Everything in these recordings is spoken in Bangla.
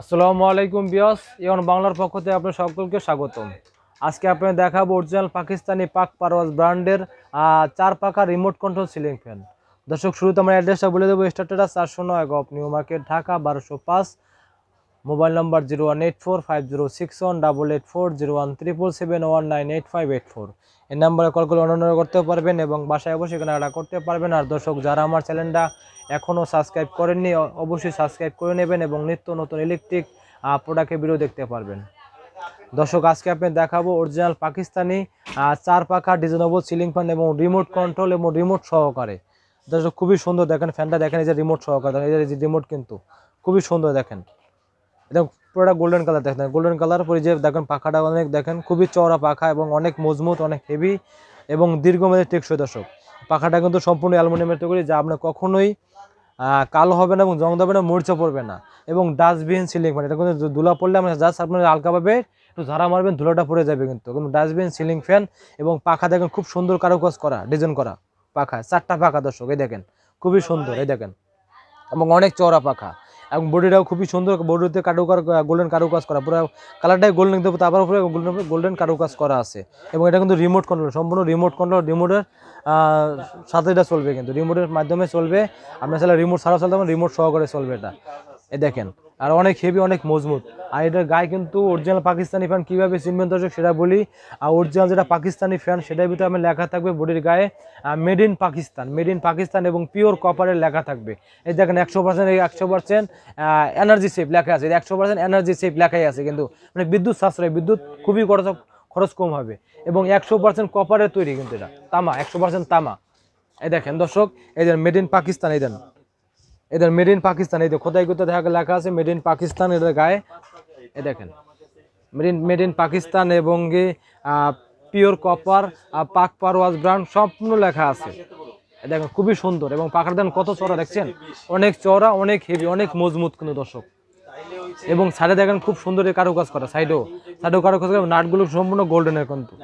আসসালামু আলাইকুম বিয়স ইয়ন বাংলার পক্ষ থেকে আপনার সকলকে স্বাগতম। আজকে আপনি দেখাবো অরিজিনাল পাকিস্তানি পাক পারওয়াজ ব্র্যান্ডের চার পাকা রিমোট কন্ট্রোল সিলিং ফ্যান দর্শক, শুরুতে আমরা অ্যাড্রেসটা বলে দেবো স্টার্টারা চারশো নয় গপ নিউ মার্কেট, ঢাকা বারোশো পাঁচ। Mobile number zero one eight four five zero six one double eight four zero one triple seven one nine eight five eight four. এই নাম্বারে কল করে অনন্য করতে পারবেন এবং বাসায় অবশ্যই কেনাকাটা করতে পারবেন। আর দর্শক, যারা আমার চ্যানেলটা এখনও সাবস্ক্রাইব করেননি অবশ্যই সাবস্ক্রাইব করে নেবেন এবং নিত্য নতুন ইলেকট্রিক প্রোডাক্টের ভিডিও দেখতে পারবেন। দর্শক, আজকে আপনি দেখাবো অরিজিনাল পাকিস্তানি চার পাখা ডিজাইনেবল সিলিং ফ্যান এবং রিমোট কন্ট্রোল এবং রিমোট সহকারে। দর্শক, খুবই সুন্দর দেখেন ফ্যানটা দেখেন, এই যে রিমোট সহকারে, এই যে রিমোট কিন্তু, খুবই সুন্দর দেখেন। একদম পুরোটা গোল্ডেন কালার দেখেন। গোল্ডেন কালার পরে যে দেখেন পাখাটা অনেক দেখেন, খুবই চওড়া পাখা এবং অনেক মজবুত, অনেক হেভি এবং দীর্ঘমেয়াদী টেকসই দর্শক। পাখাটা কিন্তু সম্পূর্ণ অ্যালুমিনিয়ামের তৈরি, যা আপনার কখনোই কালো হবে না এবং জং দেবে না মরিচা পড়বে না এবং ডাস্টবিন সিলিং ফ্যান এটা কিন্তু ধুলা পড়লে আমরা জাস্ট আপনার হালকাভাবে একটু ঝাড়া মারবেন, ধুলাটা পড়ে যাবে কিন্তু। কিন্তু ডাস্টবিন সিলিং ফ্যান এবং পাখা দেখেন খুব সুন্দর কারুকাজ করা ডিজাইন করা পাখা, চারটা পাখা দর্শক, এই দেখেন, খুবই সুন্দর, এই দেখেন এবং অনেক চওড়া পাখা। এবং বডিটাও খুবই সুন্দর, বডিতে কারুকার গোল্ডেন কারুকাজ করা, পুরো কালারটাই গোল্ডেন দেবো তারপর উপরে গোল্ডেন গোল্ডেন কারুকাজ করা আছে। এবং এটা কিন্তু রিমোট কন্ট্রোল সম্পূর্ণ রিমোট কন্ট্রোল রিমোটের সাথে এটা চলবে কিন্তু রিমোটের মাধ্যমে চলবে। আপনার চাইলে রিমোট ছাড়াও চলতে রিমোট সহকারে চলবে এটা। এ দেখেন। আর অনেক হেভি অনেক মজবুত। আর এটার গায়ে কিন্তু অরিজিনাল পাকিস্তানি ফ্যান কীভাবে চিনবেন দর্শক, সেটা বলি। আর অরিজিনাল যেটা পাকিস্তানি ফ্যান সেটার ভিতরে আমার লেখা থাকবে বডির গায়ে made in Pakistan made in Pakistan এবং পিওর কপারের লেখা থাকবে। এই দেখেন একশো পার্সেন্ট এই একশো পার্সেন্ট এনার্জি সেফ লেখা আছে। একশো পার্সেন্ট এনার্জি সেফ লেখাই আছে কিন্তু মানে বিদ্যুৎ সাশ্রয়, বিদ্যুৎ খুবই খরচ খরচ কম হবে। এবং একশো পার্সেন্ট কপারের তৈরি কিন্তু এটা, তামা, একশো পার্সেন্ট তামা। এই দেখেন দর্শক, এই দেন মেড ইন পাকিস্তান, এই দেন। এদের মেড ইন পাকিস্তান এই খোদাই করতে দেখা লেখা আছে মেড ইন পাকিস্তান এদের গায়ে। এ দেখেন made in made in Pakistan এবং পিওর কপার পাক পারওয়াজ ব্র্যান্ড সম্পূর্ণ লেখা আছে। দেখেন, খুবই সুন্দর এবং পাখার দেন কত চড়া, দেখছেন? অনেক চওড়া, অনেক হেভি অনেক মজবুত কিন্তু দর্শক। এবং সাইডে দেখেন, খুব সুন্দর কারুকাজ করা সাইডেও সাইডেও কারুকাজ করা, নাটগুলো সম্পূর্ণ গোল্ডেনের কিন্তু।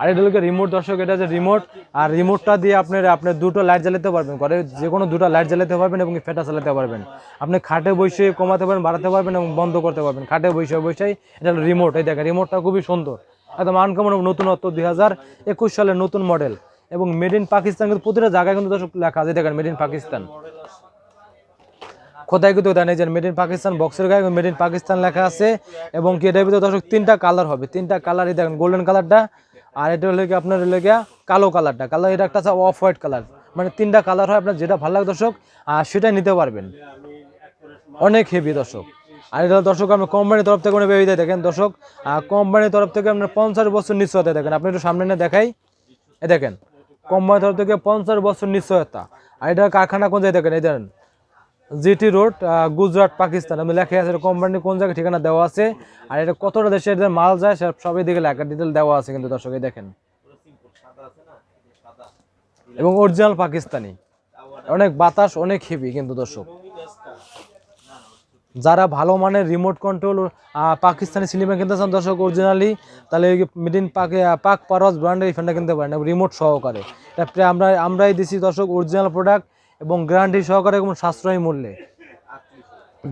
আর এটা হলো রিমোট দর্শক, এটা যে রিমোট আর রিমোটটা দিয়ে আপনার আপনি দুটো লাইট জ্বালাতে পারবেন। ঘরে যে কোনো দুটো লাইট জ্বালাতে পারবেন এবং ফেটা চালাতে পারবেন। আপনি খাটে বসে কমাতে পারবেন, বাড়াতে পারবেন এবং বন্ধ করতে পারবেন। খাটে বসে বসেই এটা হলো রিমোট এই দেখেন রিমোটটা খুবই সুন্দর। একদম আনকমন নতুনত্ব দুই হাজার একুশ সালের নতুন মডেল এবং মেড ইন পাকিস্তান কিন্তু প্রতিটা জায়গায় কিন্তু দর্শক লেখা আছে। দেখেন মেড ইন পাকিস্তান কোথায় কিন্তু দেন এই যে মেড ইন পাকিস্তান বক্সের গায়ে মেড ইন পাকিস্তান লেখা আছে এবং কি এটার ভিতরে দর্শক তিনটা কালার হবে। তিনটা কালারই দেখেন গোল্ডেন কালারটা আর এটা হলো কি আপনার হলো গিয়া কালো কালারটা কালার এটা একটা আছে অফ হোয়াইট কালার মানে তিনটা কালার হয় আপনার যেটা ভালো লাগে দর্শক আর সেটাই নিতে পারবেন। অনেক হেভি দর্শক। আর এটা দর্শক আমি কোম্পানির তরফ থেকে বেবি দেয় দেখেন দর্শক কোম্পানির তরফ থেকে আপনার পঞ্চাশ বছর নিশ্চয়তা দেখেন। আপনি একটু সামনে নিয়ে দেখাই। এ দেখেন কোম্পানির তরফ থেকে পঞ্চাশ বছর নিশ্চয়তা। আর এটা কারখানা কোন জায়গায় দেখেন? এই দেখেন জিটি রোড গুজরাট, পাকিস্তান। আমি লেখা আছে কোম্পানি কোন জায়গায়, ঠিকানা দেওয়া আছে। আর এটা কতটা দেশে মাল যায় সব সবই দিকে লেখা ডিটেল দেওয়া আছে কিন্তু দর্শক দেখেন। এবং অরিজিনাল পাকিস্তানি। অনেক বাতাস, অনেক হেভি কিন্তু দর্শক। যারা ভালো মানের রিমোট কন্ট্রোল পাকিস্তানি সিনেমা কিনতে চান দর্শক অরিজিনালি তাহলে মিড ইন পাক পাক পারস ব্র্যান্ডের এই ফ্যানটা কিনতে পারেন রিমোট সহকারে। আমরা আমরাই দিছি দর্শক অরিজিনাল প্রোডাক্ট এবং গ্যারান্টি সহকারে এবং সাশ্রয়ী মূল্যে।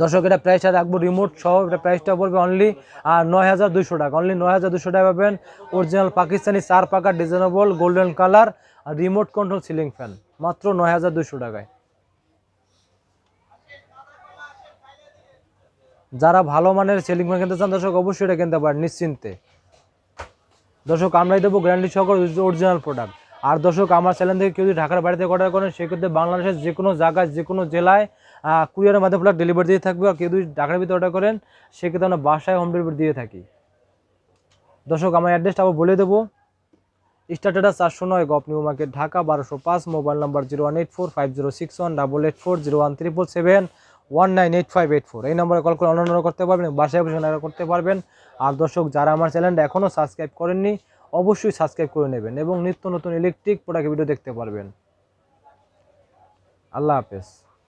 দর্শক, এটা প্রাইসটা রাখব রিমোট সহ, এটা প্রাইসটা পড়বে অনলি আর নয় হাজার দুশো টাকা। অনলি নয় হাজার দুশো টাকা পাবেন। অরিজিনাল পাকিস্তানি চার পাকা ডিজাইনেবল গোল্ডেন কালার আর রিমোট কন্ট্রোল সিলিং ফ্যান মাত্র নয় হাজার দুশো টাকায়। যারা ভালো মানের সিলিং ফ্যান কিনতে চান, দর্শক, অবশ্যই এটা কিনতে পারেন, নিশ্চিন্তে। দর্শক, আমরাই দেবো গ্যারান্টি সহকারে অরিজিনাল প্রোডাক্ট আর দর্শক, আমার চ্যানেল থেকে কেউ যদি ঢাকার বাড়িতে অর্ডার করেন, সেক্ষেত্রে বাংলাদেশের যে কোনো জায়গায়, যে কোনো জেলায় কুরিয়ারের মাধ্যমে প্রোডাক্ট ডেলিভারি দিয়ে থাকবে। আর কেউ যদি ঢাকার ভিতরে অর্ডার করেন, সেক্ষেত্রে আমরা বাসায় হোম ডেলিভারি দিয়ে থাকি। দর্শক, আমার অ্যাড্রেসটা আবার বলে দেবো। স্টার্টাটা চারশো নয় গপ নিউ মার্কেট, ঢাকা বারোশো পাঁচ mobile number zero one eight four five zero six one double eight four zero one triple seven one nine eight five eight four এই নম্বরে কল করে অনন্য করতে পারবেন, বাসায় বসে করতে পারবেন। আর দর্শক, যারা আমার চ্যানেলটা এখনও সাবস্ক্রাইব করেননি অবশ্যই সাবস্ক্রাইব করে নেবেন এবং নিত্য নতুন ইলেকট্রিক প্রোডাক্ট ভিডিও দেখতে পারবেন। আল্লাহ হাফেজ।